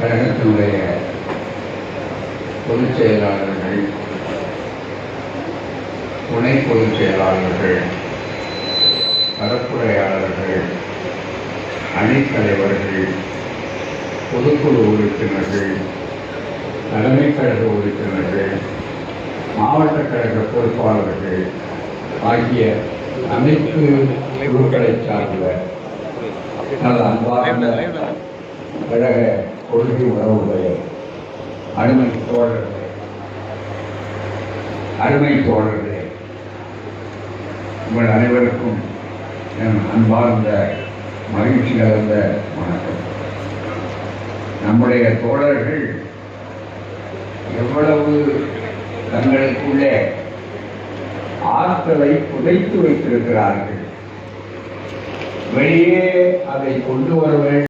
கழகத்தினுடைய பொதுச் செயலாளர்கள் துணை பொதுச் செயலாளர்கள் பரப்புரையாளர்கள் அணித்தலைவர்கள் பொதுக்குழு உறுப்பினர்கள் தலைமை கழக உறுப்பினர்கள் மாவட்ட கழக பொறுப்பாளர்கள் ஆகிய அமைப்பு குழுக்களை சார்ந்த நல்ல அன்பார்ந்த கழக கொள்கை உறவுகளே அருமை தோழர்களே அருமை தோழர்களே உங்கள் அனைவருக்கும் என் அன்பார்ந்த மகிழ்ச்சி கலந்த வணக்கம். நம்முடைய தோழர்கள் எவ்வளவு தங்களுக்குள்ளே ஆற்றலை புதைத்து வைத்திருக்கிறார்கள். வெளியே அதை கொண்டு வர வேண்டும்.